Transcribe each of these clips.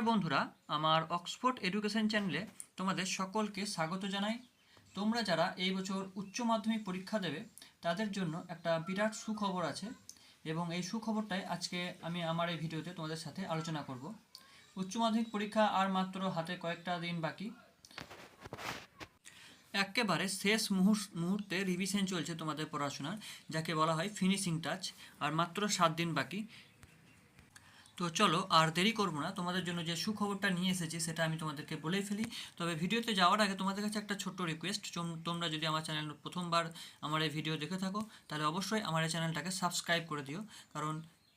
নমস্কার বন্ধুরা, আমার অক্সফোর্ড এডুকেশন চ্যানেলে তোমাদের সকলকে স্বাগত জানাই। তোমরা যারা এই বছর উচ্চ মাধ্যমিক পরীক্ষা দেবে, তাদের জন্য একটা বিরাট সুখবর আছে এবং এই সুখবরটাই আজকে আমি আমার এই ভিডিওতে তোমাদের সাথে আলোচনা করব। উচ্চ মাধ্যমিক পরীক্ষা আর মাত্র হাতে কয়েকটা দিন বাকি। একেবারে শেষ মুহূর্ত রিভিশন চলছে তোমাদের পড়াশোনার, যাকে বলা হয় ফিনিশিং টাচ আর মাত্র সাত দিন বাকি। তো চলো আর দেরি করব না। তোমাদের জন্য যে সুখবরটা নিয়ে এসেছি সেটা আমি তোমাদেরকে বলে ফেলি। তবে ভিডিওতে যাওয়ার আগে তোমাদের কাছে একটা ছোট্ট রিকোয়েস্ট তোমরা যদি আমার চ্যানেল প্রথমবার আমার এই ভিডিও দেখে থাকো, তাহলে অবশ্যই আমার এই চ্যানেলটাকে সাবস্ক্রাইব করে দিও। কারণ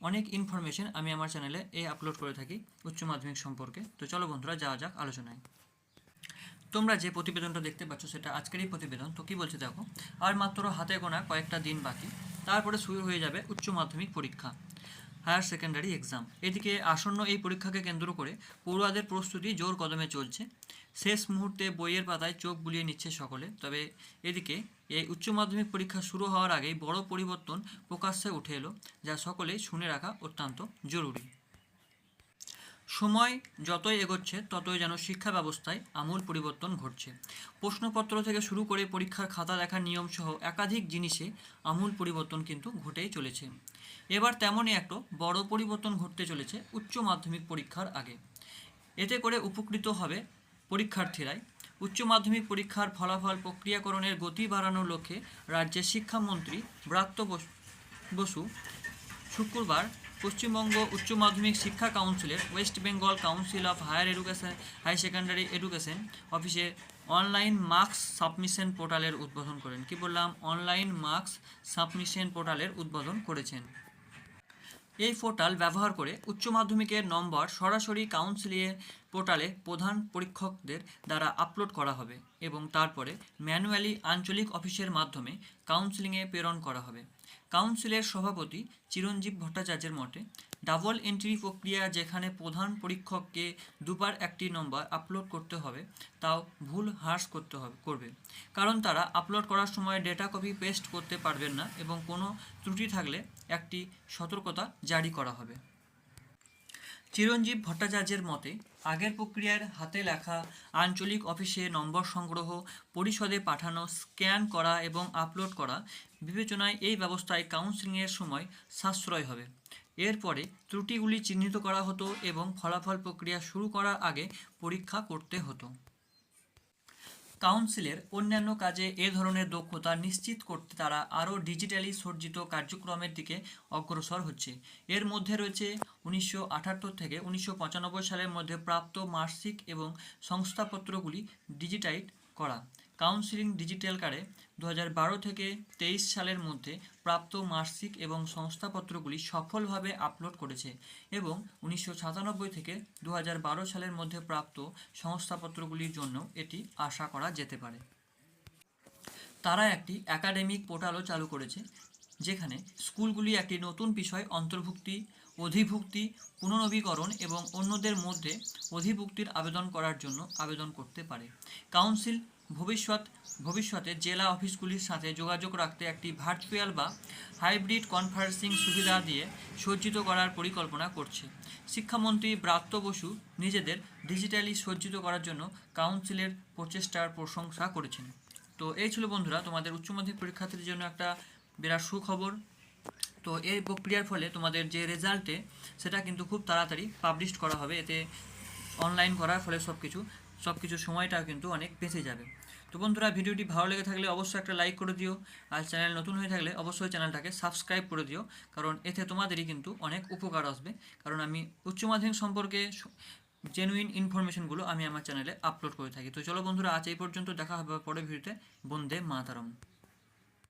অনেক ইনফরমেশন আমি আমার চ্যানেলে এ আপলোড করে থাকি উচ্চ মাধ্যমিক সম্পর্কে। তো চলো বন্ধুরা, যাওয়া যাক আলোচনায়। তোমরা যে প্রতিবেদনটা দেখতে পাচ্ছ, সেটা আজকেরই প্রতিবেদন। তো কী বলছে দেখো, আর মাত্র হাতে গোনা কয়েকটা দিন বাকি, তারপরে শুরু হয়ে যাবে উচ্চ মাধ্যমিক পরীক্ষা। Higher secondary exam. এদিকে আসন্ন এই পরীক্ষাকে কেন্দ্র করে পড়ুয়াদের প্রস্তুতি জোর কদমে চলছে। শেষ মুহূর্তে বইয়ের পাতায় চোখ বুলিয়ে নিচ্ছে সকলে। তবে এদিকে এই উচ্চ মাধ্যমিক পরীক্ষা শুরু হওয়ার আগেই বড় পরিবর্তন প্রকাশ্যে উঠে এলো, যা সকলেই শুনে রাখা অত্যন্ত জরুরি। সময় যতই এগোচ্ছে, ততই যেন শিক্ষা ব্যবস্থায় আমূল পরিবর্তন ঘটছে। প্রশ্নপত্র থেকে শুরু করে পরীক্ষার খাতা দেখার নিয়ম সহ একাধিক জিনিসে আমূল পরিবর্তন কিন্তু ঘটেই চলেছে। এবার তেমনই একটা বড় পরিবর্তন ঘটতে চলেছে উচ্চ মাধ্যমিক পরীক্ষার আগে। এতে করে উপকৃত হবে পরীক্ষার্থীরাই। উচ্চ মাধ্যমিক পরীক্ষার ফলাফল প্রক্রিয়াকরণের গতি বাড়ানোর লক্ষ্যে রাজ্যের শিক্ষামন্ত্রী ব্রাত্য বসু শুক্রবার পশ্চিমবঙ্গ উচ্চ মাধ্যমিক শিক্ষা কাউন্সিলের West Bengal Council of Higher Education High Secondary Education অফিসে অনলাইন মার্কস সাবমিশন পোর্টালের উদ্বোধন করেন। কি বললাম? অনলাইন মার্কস সাবমিশন পোর্টালের উদ্বোধন করেছেন। এই পোর্টাল ব্যবহার করে উচ্চ মাধ্যমিকের নম্বর সরাসরি কাউন্সিলের পোর্টালে প্রধান পরীক্ষকদের দ্বারা আপলোড করা হবে এবং তারপরে ম্যানুয়ালি আঞ্চলিক অফিসের মাধ্যমে কাউন্সিলিংয়ে প্রেরণ করা হবে। কাউন্সিলের সভাপতি চিরঞ্জীব ভট্টাচার্যের মতে, ডাবল এন্ট্রি প্রক্রিয়া যেখানে প্রধান পরীক্ষককে দুবার একটি নম্বর আপলোড করতে হবে, তাও ভুল হ্রাস করতে হবে, করবে। কারণ তারা আপলোড করার সময় ডেটা কপি পেস্ট করতে পারবেন না এবং কোনো ত্রুটি থাকলে একটি সতর্কতা জারি করা হবে। চিরঞ্জীব ভট্টাচার্যের মতে, আগের প্রক্রিয়ার হাতে লেখা আঞ্চলিক অফিসে নম্বর সংগ্রহ, পরিষদে পাঠানো, স্ক্যান করা এবং আপলোড করা বিবেচনায় এই ব্যবস্থায় কাউন্সিলিংয়ের সময় সাশ্রয় হবে। এরপরে ত্রুটিগুলি চিহ্নিত করা হতো এবং ফলাফল প্রক্রিয়া শুরু করার আগে পরীক্ষা করতে হতো। কাউন্সিলের অন্যান্য কাজে এ ধরনের দক্ষতা নিশ্চিত করতে তারা আরও ডিজিটালি সজ্জিত কার্যক্রমের দিকে অগ্রসর হচ্ছে। এর মধ্যে রয়েছে উনিশশো আটাত্তর থেকে উনিশশো পঁচানব্বই সালের মধ্যে প্রাপ্ত মাসিক এবং সংস্থাপত্রগুলি ডিজিটাইট করা। কাউন্সিলিং ডিজিটাল কার্ডে দু বারো থেকে তেইশ সালের মধ্যে প্রাপ্ত মার্কশিট এবং সংস্থাপত্রগুলি সফলভাবে আপলোড করেছে এবং উনিশশো সাতানব্বই থেকে দু সালের মধ্যে প্রাপ্ত সংস্থাপত্রগুলির জন্য এটি আশা করা যেতে পারে। তারা একটি একাডেমিক পোর্টালও চালু করেছে, যেখানে স্কুলগুলি একটি নতুন বিষয় অন্তর্ভুক্তি, অধিভুক্তি, পুনর্নবীকরণ এবং অন্যদের মধ্যে অধিভুক্তির আবেদন করার জন্য আবেদন করতে পারে। কাউন্সিল ভবিষ্যৎ, ভবিষ্যতে জেলা অফিসগুলির সাথে যোগাযোগ রাখতে একটি ভার্চুয়াল বা হাইব্রিড কনফারেন্সিং সুবিধা দিয়ে সজ্জিত করার পরিকল্পনা করছে। শিক্ষামন্ত্রী ব্রাত্য বসু নিজেদের ডিজিটালি সজ্জিত করার জন্য কাউন্সিলের প্রচেষ্টার প্রশংসা করেছেন। তো এই ছিল বন্ধুরা, তোমাদের উচ্চ মাধ্যমিক পরীক্ষার্থীদের জন্য একটা বিরাট সুখবর। তো এই প্রক্রিয়ার ফলে তোমাদের যে রেজাল্টে সেটা কিন্তু খুব তাড়াতাড়ি পাবলিশ করা হবে। এতে অনলাইন করার ফলে সব কিছু সব কিছু সময়টা কিন্তু অনেক বেঁচে যাবে। তো বন্ধুরা, ভিডিওটি ভালো লেগে থাকলে অবশ্যই একটা লাইক করে দিও। আর চ্যানেল নতুন হয়ে থাকলে অবশ্যই চ্যানেলটাকে সাবস্ক্রাইব করে দিও, কারণ এতে তোমাদেরই কিন্তু অনেক উপকার আসবে। কারণ আমি উচ্চ মাধ্যমিক সম্পর্কে জেনুইন ইনফরমেশনগুলো আমি আমার চ্যানেলে আপলোড করে থাকি। তো চলো বন্ধুরা, আজ এই পর্যন্ত দেখা হবে পরে ভিডিওতে। বন্দে মাতারম।